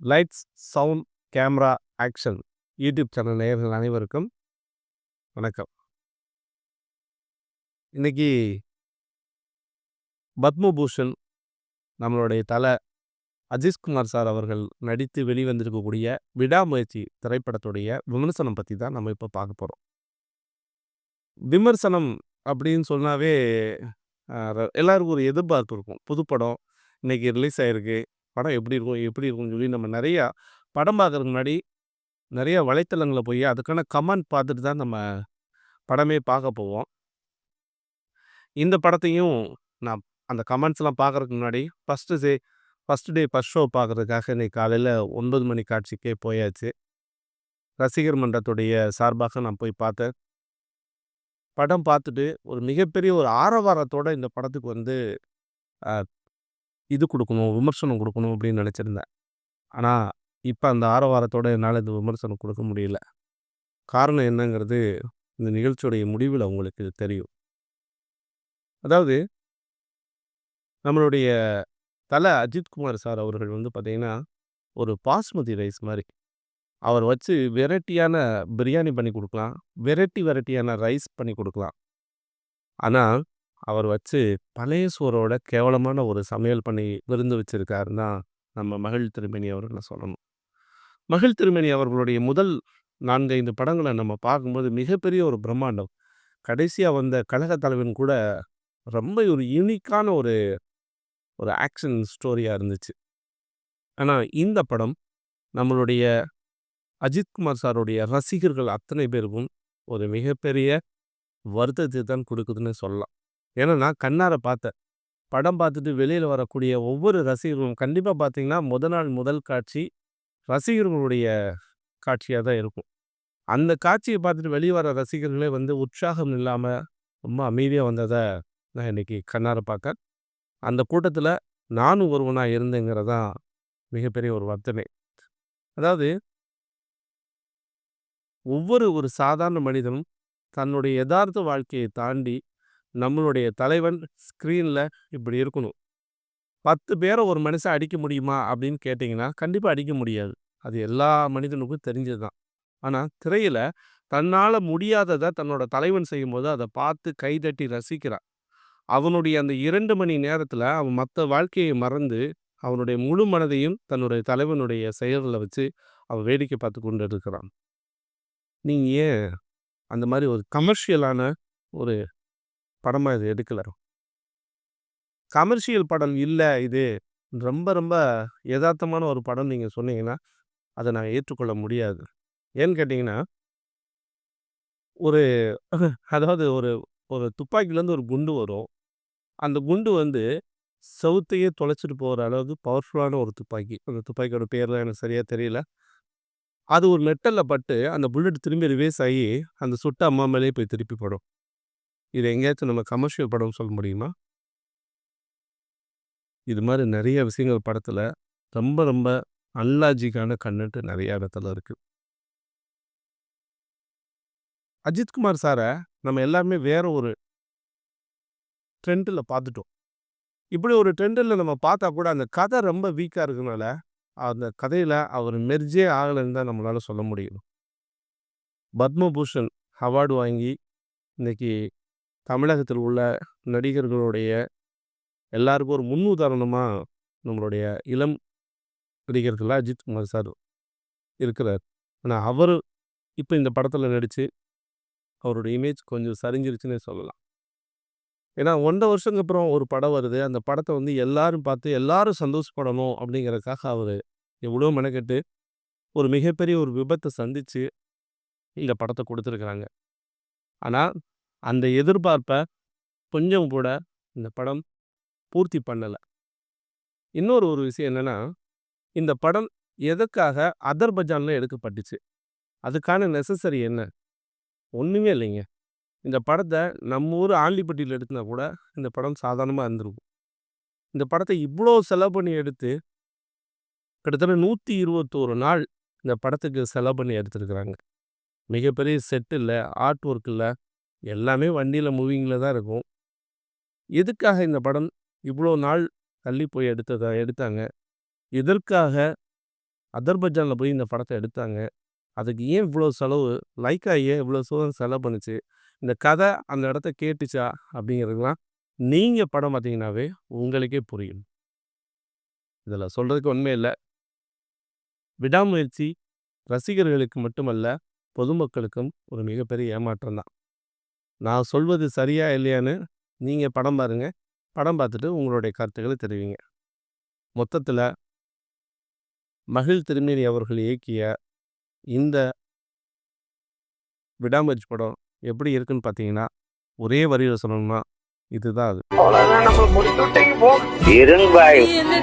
Lights sound camera action YouTube channel நேயர்கள் அனைவருக்கும் வணக்கம். இன்னைக்கு பத்மபூஷன் நம்மளுடைய தலை அஜித்குமார் சார் அவர்கள் நடித்து வெளிவந்திருக்கக்கூடிய விடாமுயற்சி திரைப்படத்துடைய விமர்சனம் பற்றி தான் நம்ம இப்போ பார்க்க போகிறோம் விமர்சனம் அப்படின்னு சொன்னாவே எல்லாருக்கும் ஒரு எதிர்பார்ப்பு இருக்கும். புதுப்படம் இன்றைக்கி ரிலீஸ் ஆகிருக்கு படம் எப்படி இருக்கும் எப்படி இருக்கும்னு சொல்லி நம்ம நிறையா படம் பார்க்குறதுக்கு முன்னாடி நிறையா வலைத்தளங்களில் போய் அதுக்கான கமெண்ட் பார்த்துட்டு தான் நம்ம படமே பார்க்க போவோம். இந்த படத்தையும் நான் அந்த கமெண்ட்ஸ்லாம் பார்க்குறதுக்கு முன்னாடி first day first day first show பார்க்குறதுக்காக இன்றைக்கி காலையில் ஒன்பது மணி காட்சிக்கே போயாச்சு. ரசிகர் மன்றத்துடைய சார்பாக நான் போய் பார்த்தேன். படம் பார்த்துட்டு ஒரு மிகப்பெரிய ஒரு ஆரவாரத்தோட இந்த படத்துக்கு வந்து இது கொடுக்கணும் விமர்சனம் கொடுக்கணும் அப்படின்னு நினச்சிருந்தேன். ஆனால் இப்போ அந்த ஆரவாரத்தோட என்னால் இந்த விமர்சனம் கொடுக்க முடியல. காரணம் என்னங்கிறது இந்த நிகழ்ச்சியுடைய முடிவில் உங்களுக்கு தெரியும். அதாவது நம்மளுடைய தலை அஜித்குமார் சார் அவர்கள் வந்து பார்த்திங்கன்னா ஒரு பாஸ்மதி ரைஸ் மாதிரி. அவர் வச்சு வெரைட்டியான பிரியாணி பண்ணி கொடுக்கலாம் வெரைட்டி வெரைட்டியான ரைஸ் பண்ணி கொடுக்கலாம். ஆனால் அவர் வச்சு பழைய சோறோட கேவலமான ஒரு சமையல் பண்ணி விருந்து வச்சிருக்காருன்னா நம்ம மகிழ் திருமணி அவர்களை சொல்லணும். மகிழ் திருமணி அவர்களுடைய முதல் நான்கு ஐந்து படங்களை நம்ம பார்க்கும்போது மிகப்பெரிய ஒரு பிரம்மாண்டம். கடைசியாக வந்த கழக தலைவன் கூட ரொம்ப ஒரு யூனிக்கான ஒரு ஒரு ஆக்ஷன் ஸ்டோரியாக இருந்துச்சு. ஆனால் இந்த படம் நம்மளுடைய அஜித்குமார் சாருடைய ரசிகர்கள் அத்தனை பேருக்கும் ஒரு மிகப்பெரிய வருத்தத்தை தான் கொடுக்குதுன்னு சொல்லலாம். ஏன்னா நான் கண்ணார பார்த்தேன். படம் பார்த்துட்டு வெளியில வரக்கூடிய ஒவ்வொரு ரசிகர்களும் கண்டிப்பா பார்த்தீங்கன்னா, முத நாள் முதல் காட்சி ரசிகர்களுடைய காட்சியா தான் இருக்கும். அந்த காட்சியை பார்த்துட்டு வெளியே வர ரசிகர்களே வந்து உற்சாகம் இல்லாம, ரொம்ப அமைதியா வந்தத நான் இன்னைக்கு கண்ணார பார்க்க அந்த கூட்டத்துல நானும் ஒருவனா இருந்தேங்கிறதான் மிகப்பெரிய ஒரு வர்த்தனை அதாவது ஒவ்வொரு ஒரு சாதாரண மனிதனும் தன்னுடைய எதார்த்த வாழ்க்கையை தாண்டி நம்மளுடைய தலைவன் ஸ்க்ரீனில் இப்படி இருக்கணும். பத்து பேரை ஒரு மனுஷன் அடிக்க முடியுமா அப்படின்னு கேட்டிங்கன்னா கண்டிப்பாக அடிக்க முடியாது. அது எல்லா மனிதனுக்கும் தெரிஞ்சது தான் ஆனால் திரையில் தன்னால் முடியாததை தன்னோட தலைவன் செய்யும்போது அதை பார்த்து கைதட்டி ரசிக்கிறான். அவனுடைய அந்த இரண்டு மணி நேரத்தில் அவன் மற்ற வாழ்க்கையை மறந்து அவனுடைய முழு மனதையும் தன்னுடைய தலைவனுடைய செயலில் வச்சு அவன் வேடிக்கை பார்த்து கொண்டு இருக்கிறான் நீங்கள் ஏன் அந்த மாதிரி ஒரு கமர்ஷியலான ஒரு படமாக இது எடுக்கல. கமர்ஷியல் படம் இல்லை இது. ரொம்ப ரொம்ப யதார்த்தமான ஒரு படம் நீங்கள் சொன்னீங்கன்னா அதை நான் ஏற்றுக்கொள்ள முடியாது. ஏன்னு கேட்டிங்கன்னா ஒரு அதாவது ஒரு ஒரு துப்பாக்கிலேருந்து ஒரு குண்டு வரும். அந்த குண்டு வந்து சவுத்தையே தொலைச்சிட்டு போகிற அளவுக்கு பவர்ஃபுல்லான ஒரு துப்பாக்கி. அந்த துப்பாக்கியோட பேர்லாம் எனக்கு சரியாக தெரியல. அது ஒரு மெட்டலில் பட்டு அந்த புல்லட் திரும்பி ரிவேஸ் ஆகி அந்த சுட்ட அம்மா மேலேயே போய் திருப்பி படும். இது எங்கேயாச்சும் நம்ம கமர்ஷியல் படம் சொல்ல முடியுமா? இது மாதிரி நிறைய விஷயங்கள் படத்தில் ரொம்ப ரொம்ப அன்லாஜிக்கான கண்ணுட்டு நிறைய இடத்துல இருக்குது அஜித்குமார் சாரை நம்ம எல்லாருமே வேற ஒரு ட்ரெண்டில் பார்த்துட்டோம். இப்படி ஒரு ட்ரெண்டில் நம்ம பார்த்தா கூட அந்த கதை ரொம்ப வீக்காக இருக்கனால, அந்த கதையில் அவர் மெர்ஜே ஆகலைன்னு தான் நம்மளால சொல்ல முடியும். பத்மபூஷன் அவார்டு வாங்கி இன்றைக்கி தமிழகத்தில் உள்ள நடிகர்களுடைய எல்லாருக்கும் ஒரு முன்னுதாரணமாக நம்மளுடைய இளம் நடிகர்கள் அஜித் குமார் சார் இருக்கிறார். ஆனால் அவர் இப்போ இந்த படத்தில் நடித்து அவருடைய இமேஜ் கொஞ்சம் சரிஞ்சிருச்சுன்னே சொல்லலாம். ஏன்னா ஒன்றரை வருஷத்துக்கு அப்புறம் ஒரு படம் வருது. அந்த படத்தை வந்து எல்லாரும் பார்த்து எல்லாரும் சந்தோஷப்படணும் அப்படிங்கிறதுக்காக அவர் எவ்வளோ மெனக்கெட்டு ஒரு மிகப்பெரிய ஒரு விபத்தை சந்தித்து இந்த படத்தை கொடுத்துருக்குறாங்க. ஆனால் அந்த எதிர்பார்ப்பை கொஞ்சம் கூட இந்த படம் பூர்த்தி பண்ணலை. இன்னொரு ஒரு விஷயம் என்னென்னா இந்த படம் எதற்காக அதர்பஜானில் எடுக்கப்பட்டுச்சு? அதுக்கான நெசசரி என்ன? ஒன்றுமே இல்லைங்க. இந்த படத்தை நம்ம ஊர் ஆண்டிப்பட்டியில் எடுத்தினா கூட இந்த படம் சாதாரணமாக இருந்திருக்கும். இந்த படத்தை இவ்வளோ செலவு பண்ணி எடுத்து கிட்டத்தட்ட நூற்றி இருபத்தோரு நாள் இந்த படத்துக்கு செலவு பண்ணி எடுத்துருக்குறாங்க. மிகப்பெரிய செட் இல்லை ஆர்ட் ஒர்க் இல்லை எல்லாமே வண்டியில் மூவிங்கில் தான் இருக்கும் எதுக்காக இந்த படம் இவ்வளோ நாள் தள்ளி போய் எடுத்ததா எடுத்தாங்க எதற்காக அதர்பஜானில் போய் இந்த படத்தை எடுத்தாங்க. அதுக்கு ஏன் இவ்வளோ செலவு? லைக்கா ஏன் இவ்வளோ தூரம் செலவு பண்ணுச்சு? இந்த கதை அந்த இடத்த கேட்டுச்சா? அப்படிங்கிறதுலாம் நீங்கள் படம் பார்த்தீங்கன்னாவே உங்களுக்கே புரியும். இதில் சொல்கிறதுக்கு ஒண்ணுமே இல்லை விடாமுயற்சி ரசிகர்களுக்கு மட்டுமல்ல, பொதுமக்களுக்கும் ஒரு மிகப்பெரிய ஏமாற்றம் தான். நான் சொல்வது சரியா? இல்லையான்னு நீங்க படம் பாருங்க. படம் பார்த்துட்டு உங்களுடைய கருத்துக்கள தெரிவிங்க. மொத்தத்தில மகிழ் திருமேனி அவர்கள் இயக்கிய இந்த விடாமுயற்சி படம் எப்படி இருக்குன்னு பார்த்தீங்கன்னா, ஒரே வரியில சொல்லணும்னா, இதுதான் அது.